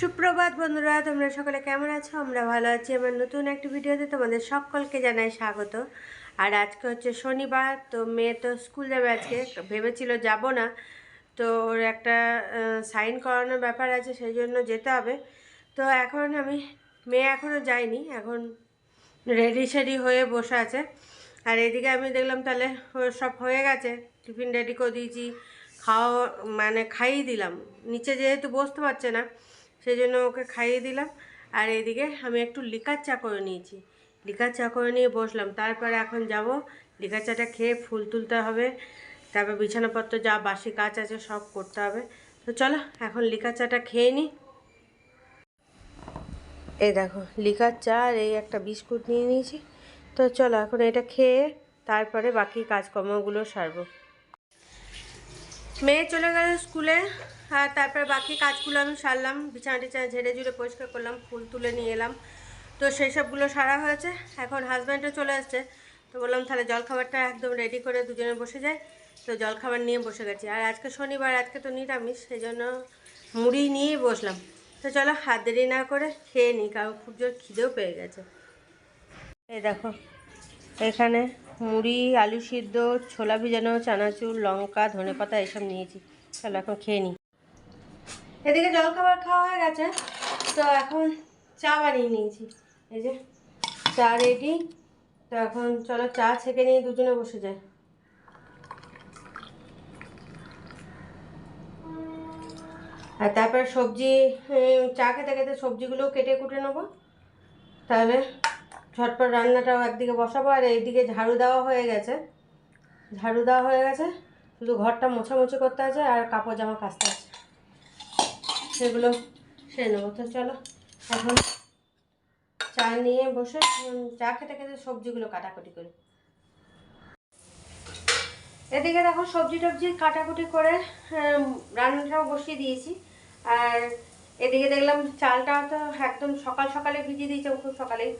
সুপ্রভাত বন্ধুরা, তোমরা সকলে কেমন আছো? আমরা ভালো আছি। আমার নতুন একটি ভিডিওতে তোমাদের সকলকে জানাই স্বাগত। আর আজকে হচ্ছে শনিবার, তো মেয়ে তো স্কুল যাবে আজকে, ভেবেছিল যাব না। তো ওর একটা সাইন করানোর ব্যাপার আছে, সেই জন্য যেতে হবে। তো এখন আমি, মেয়ে এখনও যায়নি, এখন রেডি সেডি হয়ে বসে আছে। আর এদিকে আমি দেখলাম তাহলে সব হয়ে গেছে, টিফিন রেডি করে দিয়েছি, খাওয়া মানে খাইয়ে দিলাম। নিচে যেহেতু বসতে পারছে না সেই জন্য ওকে খাইয়ে দিলাম। আর এদিকে আমি একটু লিকার চা করে নিয়েছি। লিকার চা করে নিয়ে বসলাম। তারপরে এখন যাব। লিকার চাটা খেয়ে ফুল তুলতে হবে। তারপর বিছানাপত্র যা বাসি কাজ আছে সব করতে হবে। তো চলো, এখন লিকার চাটা খেয়ে নিই। এই দেখো, লিকার চা আর এই একটা বিস্কুট নিয়ে নিয়েছি। তো চলো, এখন এটা খেয়ে তারপরে বাকি কাজকর্মগুলো সারবো। মেয়ে চলে গেল স্কুলে। আর তারপর বাকি কাজগুলো আমি সারলাম, বিছানা টিছানা ঝেড়ে ঝুড়ে পরিষ্কার করলাম, ফুল তুলে নিয়ে এলাম। তো সেই সবগুলো সারা হয়েছে, এখন হাজব্যান্ডও চলে আসছে। তো বললাম, তাহলে জলখাবারটা একদম রেডি করে দুজনে বসে যায় তো জলখাবার নিয়ে বসে গেছি। আর আজকে শনিবার, আজকে তো নিরামিষ, সেই জন্য মুড়ি নিয়েই বসলাম। তো চলো, হাত দেরি না করে খেয়ে নিই, কারণ খুব জোর খিদেও পেয়ে গেছে। এই দেখো, এখানে মুড়ি, আলু সিদ্ধ, ছোলা ভিজানো, চানাচুর, লঙ্কা, ধনেপাতা, এসব নিয়েছি। চলো, এখন খেয়ে নিই। এদিকে জলখাবার খাওয়া হয়ে গেছে। তো এখন চা বানিয়ে নিয়েছি। এই যে চা রেডি তো এখন চলো চা ছেঁকে নিয়ে দুজনে বসে যায় আর তারপর সবজি চা খেতে খেতে সবজিগুলো কেটে কুটে নেব। তাহলে ঝটপট রান্নাটাও একদিকে বসাবো আর এইদিকে ঝাড়ু দেওয়া হয়ে গেছে। ঝাড়ু দেওয়া হয়ে গেছে। শুধু ঘরটা মোছামুছি করতে আছে আর কাপড় জামা কাচতে আছে। সেগুলো সেরে নেব। তো চলো, এখন চা নিয়ে বসে চা খেতে খেতে সবজিগুলো কাটাকুটি করি। এদিকে দেখো সবজি টবজি কাটাকুটি করে রান্নাটাও বসিয়ে দিয়েছি। আর এদিকে দেখলাম চালটা তো একদম সকাল সকালে ভিজিয়ে দিয়েছে খুব সকালেই।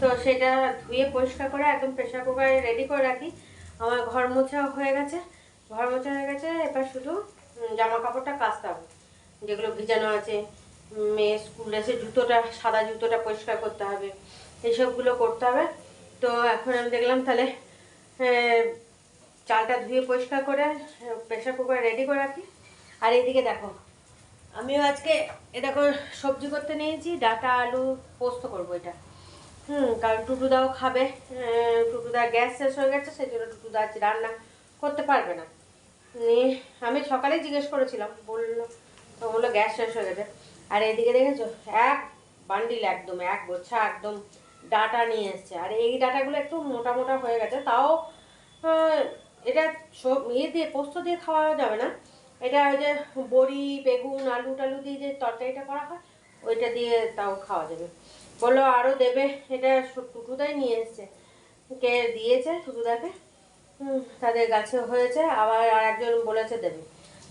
তো সেটা ধুয়ে পরিষ্কার করে একদম প্রেশার কুকারে রেডি করে রাখি। আমার ঘর মোছা হয়ে গেছে ঘর মোছা হয়ে গেছে, এবার শুধু জামা কাপড়টা কাচতে হবে। যেগুলো ভিজানো আছে মেয়ে স্কুল ড্রেসের জুতোটা, সাদা জুতোটা পরিষ্কার করতে হবে, এইসবগুলো করতে হবে। তো এখন আমি দেখলাম তাহলে চালটা ধুয়ে পরিষ্কার করে প্রেশার কুকার রেডি করে রাখি। আর এইদিকে দেখো, আমিও আজকে, এ দেখো, সবজি করতে নিয়েছি, ডাটা, আলু, পোস্ত করব এটা। হুম, কারণ টুটুদাও খাবে টুটুদা গ্যাস শেষ হয়ে গেছে, সেই জন্য টুটুদা আজ রান্না করতে পারবে না। নিয়ে, আমি সকালেই জিজ্ঞেস করেছিলাম, বলল তো বলল গ্যাস শেষ হয়ে গেছে। আর এদিকে দেখেছ? এক বান্ডিল একদম, এক গোছা একদম ডাটা নিয়ে এসছে। আর এই ডাটাগুলো একটু মোটা মোটা হয়ে গেছে, তাও এটা সব ইয়ে দিয়ে, পোস্ত দিয়ে খাওয়া যাবে না। এটা ওই যে বড়ি, বেগুন, আলু টালু দিয়ে যে তরকারিটা করা হয়, ওইটা দিয়ে তাও খাওয়া যাবে। বলল আরও দেবে, এটা টুটুদাই নিয়ে এসছে। কে দিয়েছে? টুটুদাকে। তাদের গাছে হয়েছে, আবার আর একজন বলেছে দেবে।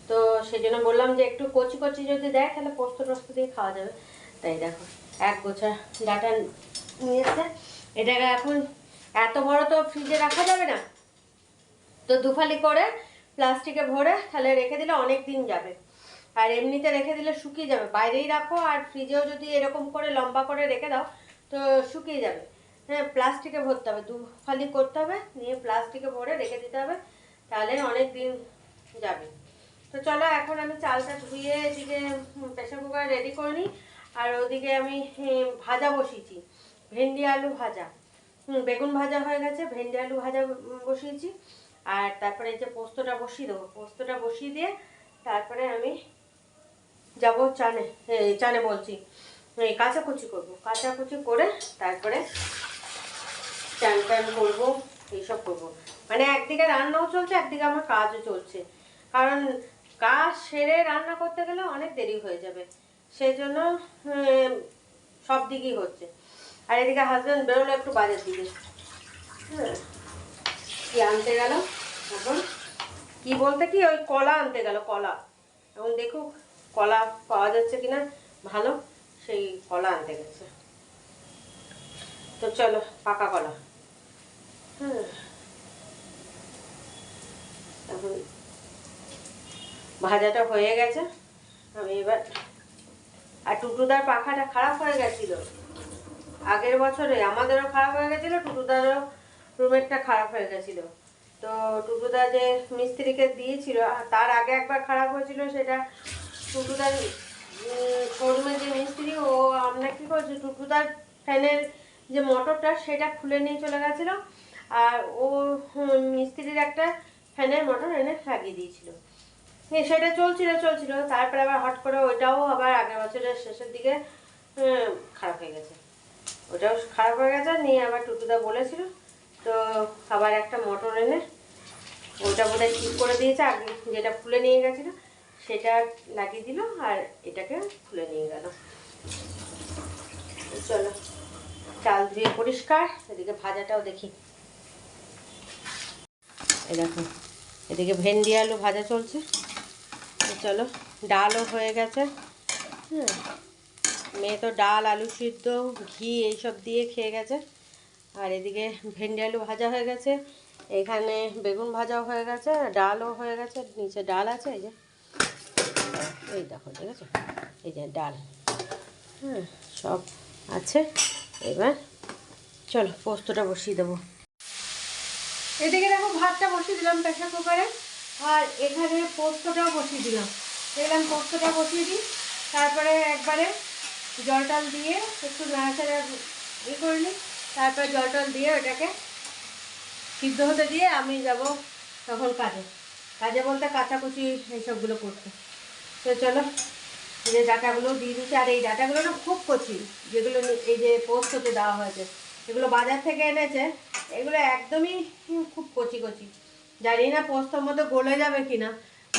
তো সেই জন্য বললাম যে একটু কচি কচি যদি দেয়, তাহলে পোস্ত টোস্ত দিয়ে খাওয়া যাবে। তাই দেখো, এক গোছা ডাটা নিয়ে এসছে এটাকে এখন এত বড় তো ফ্রিজে রাখা যাবে না। তো দুফালি করে প্লাস্টিকে ভরে তাহলে রেখে দিলে অনেক দিন যাবে। আর এমনিতে রেখে দিলে শুকিয়ে যাবে। বাইরেই রাখো আর ফ্রিজেও যদি এরকম করে লম্বা করে রেখে দাও, তো শুকিয়ে যাবে। হ্যাঁ প্লাস্টিকে ভরতে হবে। দুফালি করতে হবে, নিয়ে প্লাস্টিকে ভরে রেখে দিতে হবে, তাহলে অনেক দিন যাবে। তো চলো, এখন আমি চালটা ধুয়ে এদিকে প্রেশার কুকার রেডি করে নিই। আর ওদিকে আমি ভাজা বসিয়েছি। ভেন্ডি আলু ভাজা। বেগুন ভাজা হয়ে গেছে, ভেন্ডি আলু ভাজা বসিয়েছি। আর তারপরে এই যে পোস্তটা বসিয়ে দেবো। পোস্তটা বসিয়ে দিয়ে তারপরে আমি যাব চানে চানে বলছি। এই কাঁচাকুচি করব। কাঁচাকুচি করে তারপরে চান টান করব, এইসব করব। মানে একদিকে রান্নাও চলছে, একদিকে আমার কাজও চলছে। কারণ কাজ সেরে রান্না করতে গেলে অনেক দেরি হয়ে যাবে। সেই জন্য সব দিকেই হচ্ছে। আর এদিকে হাজব্যান্ড বেরোলো একটু বাজার দিকে। হ্যাঁ কি আনতে গেল? এখন কি বলতে কি? ওই কলা আনতে গেল, কলা। এখন দেখুক, কলা পাওয়া যাচ্ছে কিনা? ভালো, সেই কলা আনতে গেছে। তো চলো, পাকা কলা। হ্যাঁ এখন ভাজাটা হয়ে গেছে। আমি এবার আর টুটুদার পাখাটা খারাপ হয়ে গেছিল। আগের বছরে আমাদেরও খারাপ হয়ে গেছিল, টুটুদারও রুমেরটা খারাপ হয়ে গেছিল। তো টুটুদা যে মিস্ত্রিকে দিয়েছিল তার আগে একবার খারাপ হয়েছিল সেটা টুটুদার শোরুমের যে মিস্ত্রি, ও আমরা কী করছি, টুটুদার ফ্যানের যে মোটরটা, সেটা খুলে নিয়ে চলে গেছিল। আর ও মিস্ত্রির একটা ফ্যানের মোটর এনে লাগিয়ে দিয়েছিল। সেটা চলছিল চলছিল। তারপরে আবার হট করে ওইটাও আবার আগের বছরের শেষের দিকে হুম, খারাপ হয়ে গেছে। ওটাও খারাপ হয়ে গেছে নিয়ে আবার টুটুদা বলেছিল তো আবার একটা মোটর এনে ওটা বোধহয় ঠিক করে দিয়েছে আগে যেটা খুলে নিয়ে গেছিল সেটা লাগিয়ে দিল আর এটাকে খুলে নিয়ে গেল। চলো চাল ধুয়ে পরিষ্কার এদিকে ভাজাটাও দেখি। দেখো এদিকে ভেন্ডি আলু ভাজা চলছে। চলো, ডালও হয়ে গেছে। হ্যাঁ মেয়ে তো ডাল, আলু সিদ্ধ, ঘি এইসব দিয়ে খেয়ে গেছে। আর এদিকে ভেন্ডি আলু ভাজা হয়ে গেছে। এখানে বেগুন ভাজাও হয়ে গেছে, ডালও হয়ে গেছে, নিচে ডাল আছে, এই যে। এই দেখো, ঠিক আছে? এই যে ডাল। হ্যাঁ সব আছে। এবার চলো, পোস্তটা বসিয়ে দেবো। এদিকে দেখো, ভাতটা বসিয়ে দিলাম প্রেশার কুকারে। আর এখানে পোস্তটাও বসিয়ে দিলাম। দেখলাম পোস্তটা বসিয়ে দিই, তারপরে একবারে জল টল দিয়ে একটু নাড়াচাড়া ই করে নিই, তারপরে জল টল দিয়ে ওটাকে সিদ্ধ হতে দিয়ে আমি যাব তখন কাজে। কাজে বলতে কাচাকুচি এইসবগুলো করতে। তো চলো, এই যে ডাটাগুলো দিয়ে দিচ্ছি, আর এই ডাটাগুলো না খুব কচি যেগুলো এই যে পোস্ততে দেওয়া হয়েছে। এগুলো বাজার থেকে এনেছে, এগুলো একদমই খুব কচি কচি। জানি না, পোস্তর মধ্যে গলে যাবে কিনা।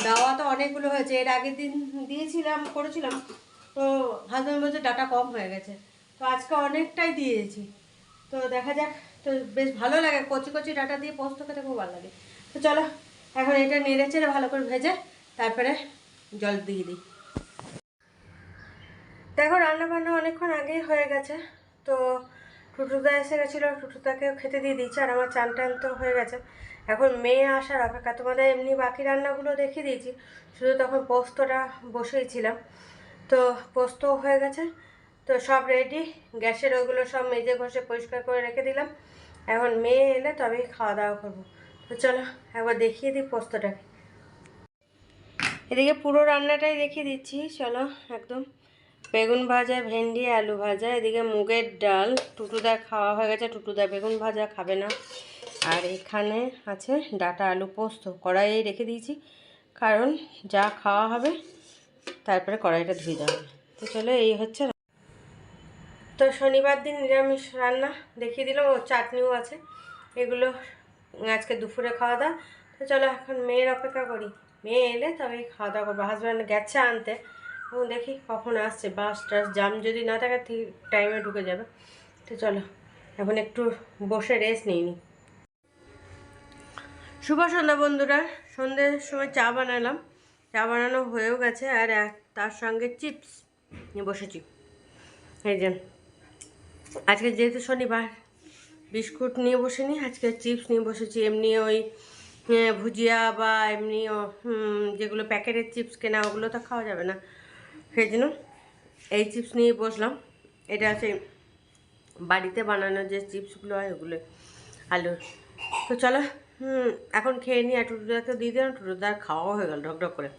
দাওয়া তো অনেকগুলো হয়েছে, এর আগের দিন দিয়েছিলাম, করেছিলাম, তো হাজব্যান্ড বলছে ডাটা কম হয়ে গেছে। তো আজকে অনেকটাই দিয়েছি। তো দেখা যাক, তো বেশ ভালো লাগে, কচি কচি ডাটা দিয়ে পোস্ত খেতে খুব ভালো লাগে। তো চলো, এখন এটা নেড়ে চেড়ে ভালো করে ভেজে তারপরে জল দিয়ে দিই। দেখো রান্না বান্না অনেকক্ষণ আগেই হয়ে গেছে। তো টুটুদা এসে গেছিল, টুটুদাকেও খেতে দিয়ে দিয়েছি, আর আমার চান টান তো হয়ে গেছে। এখন মেয়ে আসার অপেক্ষা তোমাদের এমনি বাকি রান্নাগুলো দেখিয়ে দিয়েছি। শুধু তখন পোস্তটা বসেইছিলাম তো পোস্ত হয়ে গেছে। তো সব রেডি গ্যাসের ওইগুলো সব মেজে ঘষে পরিষ্কার করে রেখে দিলাম। এখন মেয়ে এলে তবেই খাওয়া দাওয়া করব। তো চলো, একবার দেখিয়ে দিই পোস্তটাকে। এদিকে পুরো রান্নাটাই দেখিয়ে দিচ্ছি। চলো, একদম বেগুন ভাজা, ভেন্ডি, আলু ভাজা, এদিকে মুগের ডাল টুটুদা খাওয়া হয়ে গেছে। টুটুদা বেগুন ভাজা খাবে না। আর এখানে আছে ডাটা আলু পোস্ত। কড়াইয়ে রেখে দিয়েছি, কারণ যা খাওয়া হবে তারপরে কড়াইটা ধুয়ে দেওয়া তো চলো, এই হচ্ছে তো শনিবার দিন নিরামিষ রান্না দেখিয়ে দিলাম, ও চাটনিও আছে। এগুলো আজকে দুপুরে খাওয়া দাওয়া। তো চলো, এখন মেয়ের অপেক্ষা করি। মেয়ে এলে তবে খাওয়া দাওয়া করব। হাজব্যান্ড গেছে আনতে। এবং দেখি কখন আসছে, বাস টাস জাম যদি না থাকে ঠিক টাইমে ঢুকে যাবে। তো চলো, এখন একটু বসে রেস্ট নিই নি। শুভ সন্ধ্যা বন্ধুরা। সন্ধ্যের সময় চা বানালাম। চা বানানো হয়েও গেছে আর তার সঙ্গে চিপস নিয়ে বসেছি। এই যে, আজকে যেহেতু শনিবার, বিস্কুট নিয়ে বসিনি, আজকে চিপস নিয়ে বসেছি। এমনি ওই ভুজিয়া বা এমনি যেগুলো প্যাকেটের চিপস কেনা, ওগুলো তো খাওয়া যাবে না। সেই জন্য এই চিপস নিয়ে বসলাম। এটা আছে বাড়িতে বানানো যে চিপসগুলো হয়, ওগুলো আলুর। তো চলো হুম, এখন খেয়ে নিই আর টুটুদাকে দিয়ে দিলাম টুটুদার খাওয়াও হয়ে গেল, ঢকঢক করে।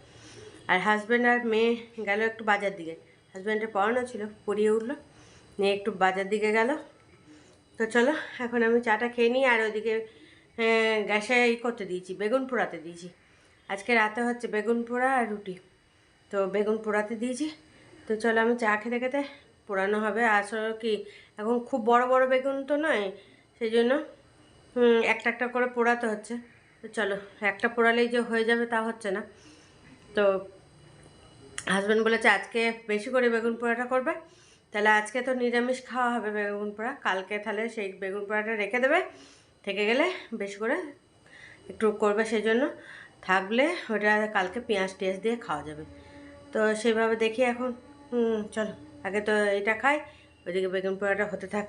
আর হাজব্যান্ড আর মেয়ে গেল একটু বাজার দিকে। হাজব্যান্ডের পড়ানো ছিল, পড়িয়ে উঠল, নিয়ে একটু বাজার দিকে গেল। তো চলো, এখন আমি চাটা খেয়ে নিই আর ওইদিকে গ্যাসে ই করতে দিয়েছি, বেগুন পোড়াতে দিয়েছি। আজকে রাতে হচ্ছে বেগুন পোড়া আর রুটি। তো বেগুন পোড়াতে দিয়েছি। তো চলো, আমি চা খেতে খেতে পোড়ানো হবে। আসলে কি, এখন খুব বড় বড় বেগুন তো নয়, সেই জন্য একটা একটা করে পোড়াতে হচ্ছে। তো চলো, একটা পোড়ালেই যে হয়ে যাবে তা হচ্ছে না। তো হাজব্যান্ড বলেছে, আজকে বেশি করে বেগুন পোড়াটা করবে। তাহলে আজকে তো নিরামিষ খাওয়া হবে বেগুন পোড়া। কালকে তাহলে সেই বেগুন পোড়াটা রেখে দেবে। থেকে গেলে বেশি করে একটু করবে সেই জন্য থাকলে ওটা কালকে পেঁয়াজ টিয়াজ দিয়ে খাওয়া যাবে। তো সেভাবে দেখি এখন। চলো, আগে তো এটা খাই, ওইদিকে বেগুন পোড়াটা হতে থাক।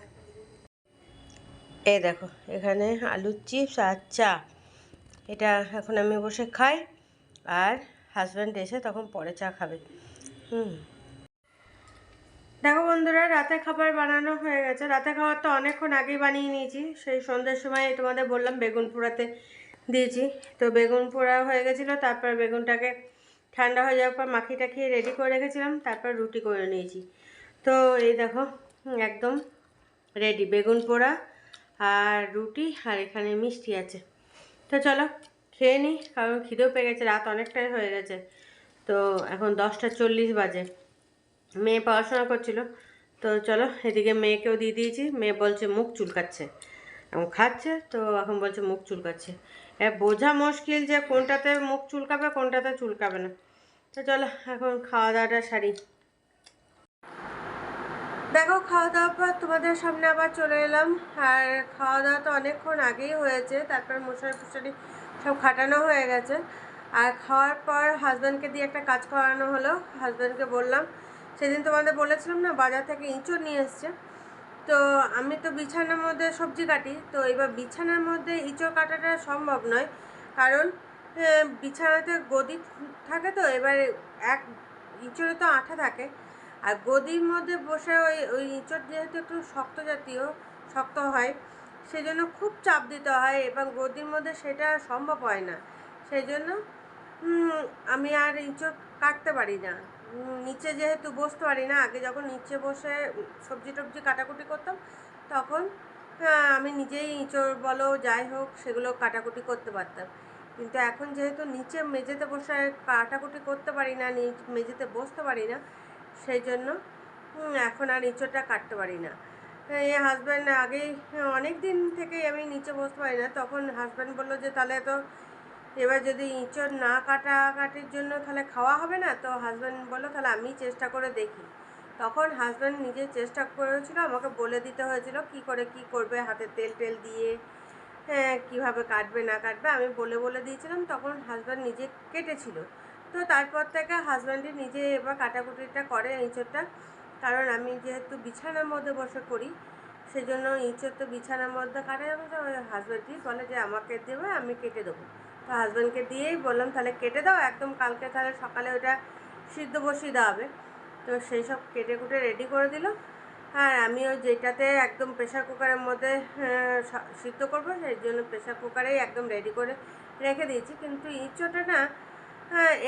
এই দেখো, এখানে আলুর চিপস আর চা। এটা এখন আমি বসে খাই, আর হাজব্যান্ড এসে তখন পরে চা খাবে। হুম। দেখো বন্ধুরা, রাতে খাবার বানানো হয়ে গেছে। রাতে খাবার তো অনেকক্ষণ আগেই বানিয়ে নিয়েছি। সেই সন্ধ্যের সময় তোমাদের বললাম বেগুন পোড়াতে দিয়েছি। তো বেগুন পোড়া হয়ে গেছিল, তারপর বেগুনটাকে ঠান্ডা হয়ে যাওয়ার পর মাখি টাখিয়ে রেডি করে রেখেছিলাম, তারপর রুটি করে নিয়েছি। তো এই দেখো, একদম রেডি বেগুন পোড়া আর রুটি আর এখানে মিষ্টি আছে। তো চলো, খেয়ে নিই কারণ খিদেও পেয়ে গেছে, রাত অনেকটাই হয়ে গেছে। তো এখন দশটা চল্লিশ বাজে। মেয়ে পড়াশোনা করছিল। তো চলো, এদিকে মেয়েকেও দিয়ে দিয়েছি। মেয়ে বলছে, মুখ চুলকাচ্ছে। এখন খাচ্ছে, তো এখন বলছে, মুখ চুলকাচ্ছে। এ, বোঝা মুশকিল যে কোনটাতে মুখ চুলকাবে, কোনটাতে চুলকাবে না। তো চলো, এখন খাওয়া দাওয়াটা সারি। দেখো খাওয়া দাওয়ার পর তোমাদের সামনে আবার চলে এলাম। আর খাওয়া দাওয়া তো অনেকক্ষণ আগেই হয়েছে, তারপর মশারি ফুশারি সব খাটানো হয়ে গেছে। আর খাওয়ার পর হাজব্যান্ডকে দিয়ে একটা কাজ করানো হলো। হাজব্যান্ডকে বললাম, সেদিন তোমাদের বলেছিলাম না, বাজার থেকে ইঁচড় নিয়ে এসছে। তো আমি তো বিছানার মধ্যে সবজি কাটি, তো এবার বিছানার মধ্যে ইঁচড় কাটাটা সম্ভব নয়। কারণ বিছানাতে গদি থাকে তো, এবার এক, ইঁচড়ে তো আঠা থাকে। আর গদির মধ্যে বসে ওই ওই ইঁচড় যেহেতু একটু শক্ত জাতীয়, শক্ত হয় সেই জন্য খুব চাপ দিতে হয় এবং গদির মধ্যে সেটা সম্ভব হয় না। সেই জন্য আমি আর ইঁচড় কাটতে পারি না। নিচে যেহেতু বসতে পারি না, আগে যখন নিচে বসে সবজি টবজি কাটাকুটি করতাম, তখন আমি নিজেই ইঁচড় বলো, যাই হোক, সেগুলো কাটাকুটি করতে পারতাম। কিন্তু এখন যেহেতু নিচে মেঝেতে বসে কাটাকুটি করতে পারি না মেঝেতে বসতে পারি না সেই জন্য এখন আর ইঁচড়টা কাটতে পারি না। এই হাজব্যান্ড আগেই অনেক দিন থেকেই আমি নিচে বসতে পারি না। তখন হাজব্যান্ড বলল যে, তাহলে তো এবার যদি ইঁচড় না কাটা কাটির জন্য তাহলে খাওয়া হবে না? তো হাজব্যান্ড বলল, তাহলে আমি চেষ্টা করে দেখি। তখন হাজব্যান্ড নিজে চেষ্টা করেছিল, আমাকে বলে দিতে হয়েছিল, কি করে কি করবে? হাতে তেল টেল দিয়ে হ্যাঁ কীভাবে কাটবে না কাটবে? আমি বলে বলে দিয়েছিলাম, তখন হাজব্যান্ড নিজে কেটেছিল। তো তারপর থেকে হাজব্যান্ডই নিজে এবার কাটাকুটিটা করে ইঁচড়টা। কারণ আমি যেহেতু বিছানার মধ্যে বসে করি সেই জন্য ইঁচড় তো বিছানার মধ্যে কাটা যাবে তো ওই হাজব্যান্ডই বলে যে, আমাকে দেবে, আমি কেটে দেবো। তো হাজব্যান্ডকে দিয়েই বললাম, তাহলে কেটে দাও, একদম কালকে তাহলে সকালে ওটা সিদ্ধ বসিয়ে দেওয়া হবে। তো সেই সব কেটে কুটে রেডি করে দিল। আর আমিও যেটাতে একদম প্রেশার কুকারের মধ্যে সিদ্ধ করব, সেই জন্য প্রেশার কুকারেই একদম রেডি করে রেখে দিয়েছি। কিন্তু ইঁচোটা না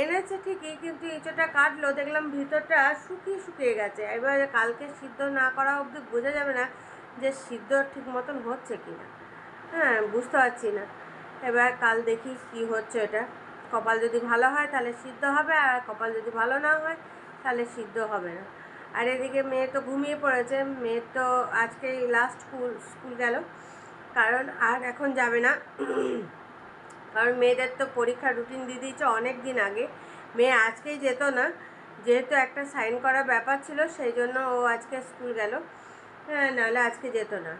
এনেছে ঠিকই, কিন্তু ইঁচোটা কাটলো, দেখলাম ভিতরটা শুকিয়ে শুকিয়ে গেছে। এবার কালকে সিদ্ধ না করা অবধি বোঝা যাবে না যে সিদ্ধ ঠিক মতন হচ্ছে কি না হ্যাঁ বুঝতে পারছি না। এবার কাল দেখি কি হচ্ছে এটা। কপাল যদি ভালো হয় তাহলে সিদ্ধ হবে, আর কপাল যদি ভালো না হয় তাহলে সিদ্ধ হবে না। আর এদিকে মেয়ে তো ঘুমিয়ে পড়েছে। মেয়ের তো আজকে লাস্ট স্কুল স্কুল গেল। কারণ আর এখন যাবে না। কারণ মেয়েদের তো পরীক্ষার রুটিন দিয়ে দিয়েছে অনেক দিন আগে। মেয়ে আজকেই যেত না, যেহেতু একটা সাইন করা ব্যাপার ছিল, সেই জন্য ও আজকে স্কুল গেল। হ্যাঁ নাহলে আজকে যেত না।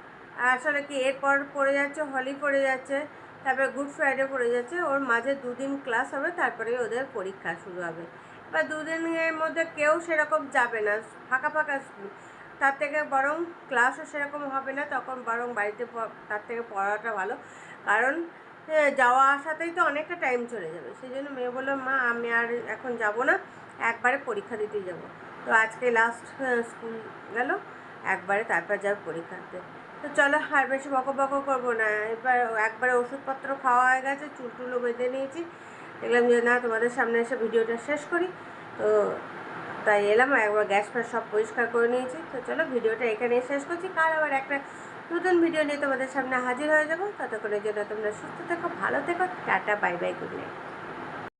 আর আসলে কি, এরপর পড়ে যাচ্ছে, হলি পড়ে যাচ্ছে, তারপরে গুড ফ্রাইডে পড়ে যাচ্ছে, ওর মাঝে দুদিন ক্লাস হবে, তারপরে ওদের পরীক্ষা শুরু হবে। বা দুদিনের মধ্যে কেউ সেরকম যাবে না, ফাঁকা ফাঁকা স্কুল তার থেকে বরং ক্লাসও সেরকম হবে না, তখন বরং বাড়িতে তার থেকে পড়াটা ভালো। কারণ যাওয়া আসাতেই তো অনেকটা টাইম চলে যাবে। সেই জন্য মেয়ে বলল, মা, আমি আর এখন যাব না, একবারে পরীক্ষা দিতে যাব। তো আজকে লাস্ট স্কুল গেল, একবারে তারপর যাবে পরীক্ষা দিতে। তো চলো আর বেশি বকো বকো করব না। এবার একবারে ওষুধপত্র খাওয়া হয়ে গেছে চুল টুলও বেঁধে নিয়েছি। দেখলাম যে না, তোমাদের সামনে এসে ভিডিওটা শেষ করি। তো তাই এলাম একবার গ্যাস ফ্যাস সব পরিষ্কার করে নিয়েছি। তো চলো ভিডিওটা এখানেই শেষ করছি। কাল আবার একটা নতুন ভিডিও নিয়ে তোমাদের সামনে হাজির হয়ে যাব। ততক্ষণের জন্য তোমরা সুস্থ থেকো, ভালো থেকো, tata bye bye good night